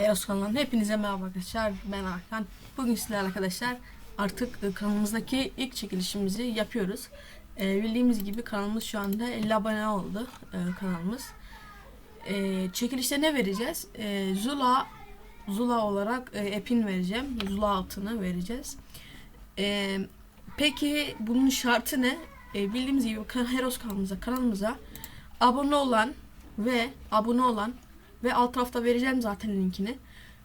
Heros kanalından hepinize merhaba arkadaşlar. Ben Hakan. Bugün sizlerle arkadaşlar artık e, kanalımızdaki ilk çekilişimizi yapıyoruz. E, bildiğimiz gibi kanalımız şu anda 50 abone oldu e, kanalımız. E, çekilişte ne vereceğiz? E, Zula Zula olarak e, epin vereceğim. Zula altını vereceğiz. E, peki bunun şartı ne? E, bildiğimiz gibi Heros kanalımıza kanalımıza abone olan ve abone olan ve alt tarafta vereceğim zaten linkini.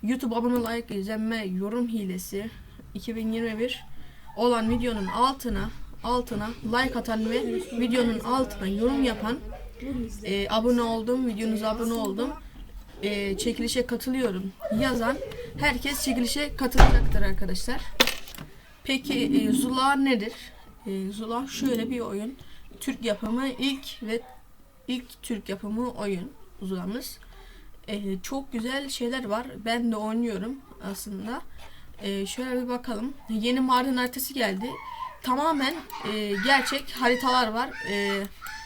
YouTube abone like izlenme yorum hilesi 2021 olan videonun altına altına like atan ve videonun altına yorum yapan e, abone oldum videonuza abone oldum e, çekilişe katılıyorum yazan herkes çekilişe katılacaktır arkadaşlar. Peki e, Zula nedir? E, Zula şöyle bir oyun. Türk yapımı ilk ve ilk Türk yapımı oyun Zula'mız. Ee, çok güzel şeyler var. Ben de oynuyorum aslında. Ee, şöyle bir bakalım. Yeni Mardin haritası geldi. Tamamen e, gerçek haritalar var. Ee,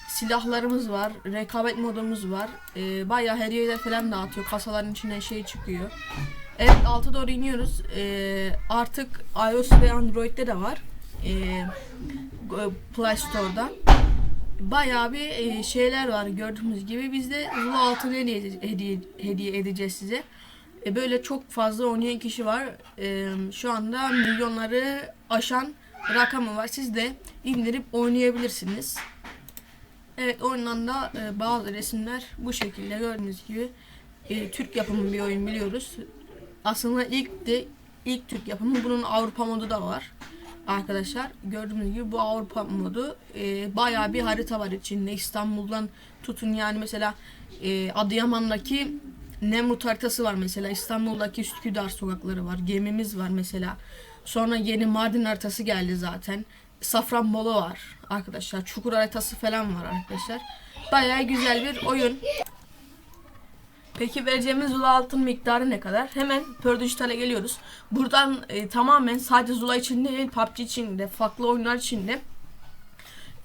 silahlarımız var. Rekabet modumuz var. Ee, bayağı hediyeler falan dağıtıyor. Kasaların içinden şey çıkıyor. Evet alta doğru iniyoruz. Ee, artık iOS ve Android'de de var. Ee, Play Store'da bayağı bir e, şeyler var gördüğünüz gibi. Biz de Zula altını hediye, hediye, edeceğiz size. E, böyle çok fazla oynayan kişi var. E, şu anda milyonları aşan rakamı var. Siz de indirip oynayabilirsiniz. Evet oynanan da e, bazı resimler bu şekilde gördüğünüz gibi e, Türk yapımı bir oyun biliyoruz. Aslında ilk de ilk Türk yapımı bunun Avrupa modu da var arkadaşlar. Gördüğünüz gibi bu Avrupa modu e, bayağı bir harita var içinde. İstanbul'dan tutun yani mesela e, Adıyaman'daki Nemrut haritası var mesela. İstanbul'daki Üsküdar sokakları var. Gemimiz var mesela. Sonra yeni Mardin haritası geldi zaten. Safranbolu var arkadaşlar. Çukur haritası falan var arkadaşlar. Bayağı güzel bir oyun. Peki vereceğimiz Zula altın miktarı ne kadar? Hemen Pör Dijital'e geliyoruz. Buradan e, tamamen sadece Zula için değil, PUBG için de, farklı oyunlar için de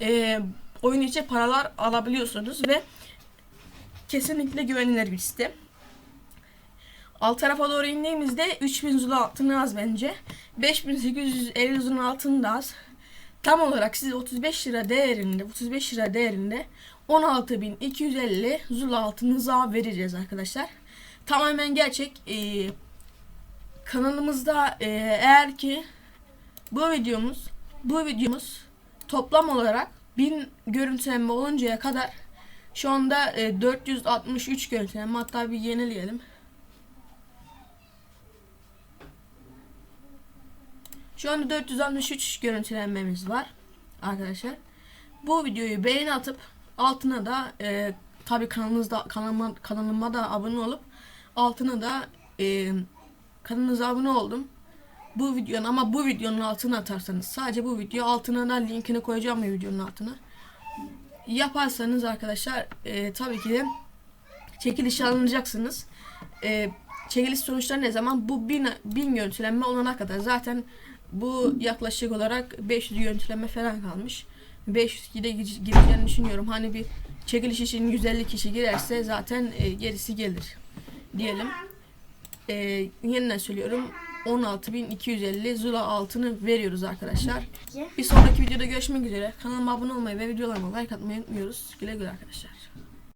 e, oyun içi paralar alabiliyorsunuz ve kesinlikle güvenilir bir site. Alt tarafa doğru indiğimizde 3000 Zula altını az bence. 5850 Zula altını da az. Tam olarak size 35 lira değerinde, 35 lira değerinde 16.250 Zula altınıza vereceğiz arkadaşlar. Tamamen gerçek. Ee, kanalımızda e, eğer ki bu videomuz bu videomuz toplam olarak 1000 görüntülenme oluncaya kadar şu anda e, 463 görüntülenme hatta bir yenileyelim. Şu anda 463 görüntülenmemiz var arkadaşlar. Bu videoyu beğeni atıp altına da e, tabi kanalınızda kanalıma, kanalıma da abone olup altına da e, kanalınıza abone oldum. Bu videonun ama bu videonun altına atarsanız sadece bu video altına da linkini koyacağım bu videonun altına. Yaparsanız arkadaşlar e, tabii ki de çekilişe alınacaksınız. E, çekiliş sonuçları ne zaman? Bu bin, bin görüntülenme olana kadar. Zaten bu yaklaşık olarak 500 görüntülenme falan kalmış. 500'de gireceğini düşünüyorum. Hani bir çekiliş için 150 kişi girerse zaten e, gerisi gelir diyelim. E, yeniden söylüyorum. 16.250 Zula altını veriyoruz arkadaşlar. Bir sonraki videoda görüşmek üzere. Kanalıma abone olmayı ve videolarıma like atmayı unutmuyoruz. Güle güle arkadaşlar.